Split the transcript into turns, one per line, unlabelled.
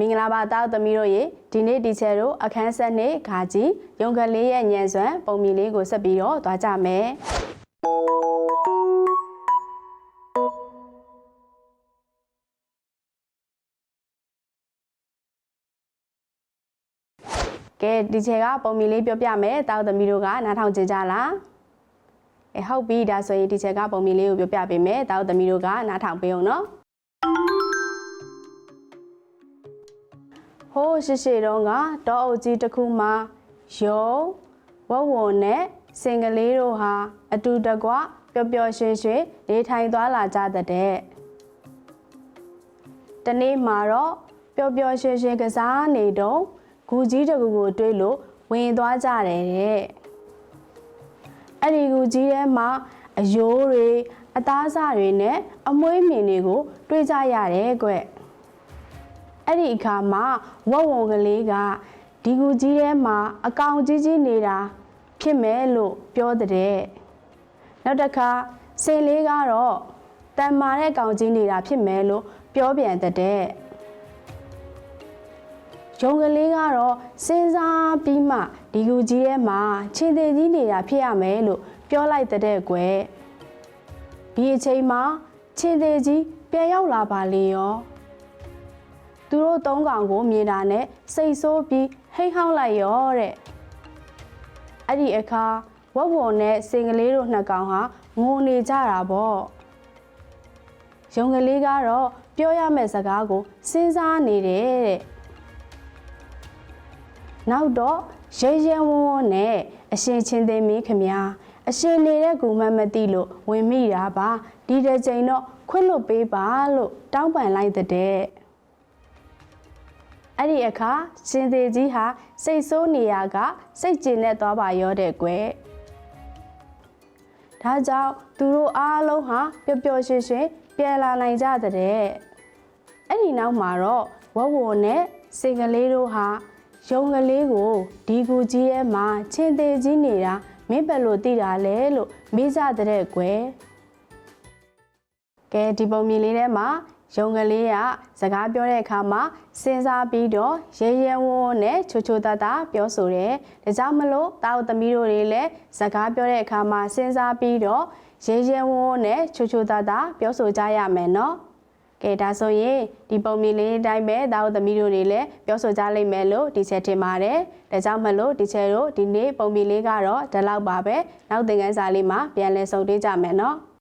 မင်္ဂလာပါတောက်သမီးတို့ရေဒီနေ့တီချယ်တို့အခန်းဆက်နှစ်ခါကြီးရုံကလေးရဲ့ညံစွမ်းပုံမြင်လေးကိုဆက်ပြီးတော့သွားကြမယ်ကဲဒီချယ်ကပုံမြင်လေးပြောပြမယ်တောက်သမီးတို့ကနားထောင်ကြကြလားအဲဟုတ်ပြီဒါဆိုရင်ဒီချယ်ကပုံမြင်လေးကိုပြောပြပေးမယ်တောက်သမီးတို့ကနားထောင်ပေးအောင်နော် ဟိုးရှိရှိတုန်းကတောအုပ်ကြီးတစ်ခုမှာယုံဝဝွန်နဲ့စင်ကလေးတို့ဟာအတူတကွပျော်ပျော်ရွှင်ရွှင်နေထိုင်သွားလာကြတဲ့တနေ့မှာတော့ပျော်ပျော်ရွှင်ရွှင်ကစားနေတော့ဂူကြီးတစ်ခုကိုတွေးလို့ဝင်သွားကြတယ်တဲ့အဲ့ဒီဂူကြီးထဲမှာအယိုးတွေအသားအစတွေနဲ့အမွှေးမြင်တွေကိုတွေးကြရတယ်ကွ။ အဲ့ဒီအခါမှာဝက်ဝုံကလေးကဒီကူကြီးထဲမှာအကောင်ကြီးကြီးနေတာဖြစ်မယ်လို့ပြောတဲ့နောက်တစ်ခါစင်လေးကတော့တန်မာတဲ့ကောင်ကြီးနေတာဖြစ်မယ်လို့ပြောပြန်တဲ့ရုံကလေးကတော့စဉ်းစားပြီးမှဒီကူကြီးထဲမှာချင်းသေးကြီးနေတာဖြစ်ရမယ်လို့ပြောလိုက်တဲ့ကွယ်ဒီအချိန်မှာချင်းသေးကြီးပြန်ရောက်လာပါလေရော သူတို့သုံးကောင်ကိုမြင်တာနဲ့စိတ်ဆိုးပြီးဟိတ်ဟောင်းလိုက်ရောတဲ့အဲ့ဒီအခါဝက်ဝွန်နဲ့စင်ကလေးတို့နှစ်ကောင်ဟာငိုနေကြတာပေါ့ရုံကလေးကတော့ပြောရမယ့်စကားကိုစဉ်းစားနေတယ်တဲ့နောက်တော့ရဲရဲဝုံဝုံနဲ့အရှင်ချင်းသိမင်းခမညာအရှင်နေတဲ့ကူမမသိလို့ဝင်မိတာပါဒီတစ်ချိန်တော့ခွင့်လွတ်ပေးပါလို့တောင်းပန်လိုက်တဲ့ အဲ့ဒီအခါရှင်သေးကြီးဟာစိတ်ဆိုးနေရကစိတ်ကျဉ်နဲ့သွားပါရောတဲ့ကွယ်ဒါကြောင့်သူတို့အားလုံးဟာပျော်ပျော်ရွှင်ရွှင်ပြန်လာနိုင်ကြတဲ့အဲ့ဒီနောက်မှာတော့ဝဝနဲ့စင်ကလေးတို့ဟာရုံကလေးကိုဒီကူကြီးရဲ့မှာချင်းသေးကြီးနေတာမင်းဘယ်လိုသိတာလဲလို့မေးကြတဲ့ကွယ်ကဲဒီပုံမြင်လေးထဲမှာ ရုံကလေးကစကားပြောတဲ့အခါမှာစဉ်းစားပြီးတော့ရဲရဲဝံ့ဝံ့နဲ့ချိုချိုတတပြောဆိုတယ်။ဒါကြောင့်မလို့တာဝသမီးတို့တွေလည်းစကားပြောတဲ့အခါမှာစဉ်းစားပြီးတော့ရဲရဲဝံ့ဝံ့နဲ့ချိုချိုတတပြောဆိုကြရမယ်နော်။ကဲဒါဆိုရင်ဒီပုံမြင်လေးအတိုင်းပဲတာဝသမီးတို့တွေလည်းပြောဆိုကြလိမ့်မယ်လို့ဒီချက်ထင်ပါတယ်။ဒါကြောင့်မလို့ဒီချက်တို့ဒီနေ့ပုံမြင်လေးကတော့ဒီလောက်ပါပဲ။နောက်သင်ခန်းစာလေးမှာပြန်လည်ဆုံတွေ့ကြမယ်နော်။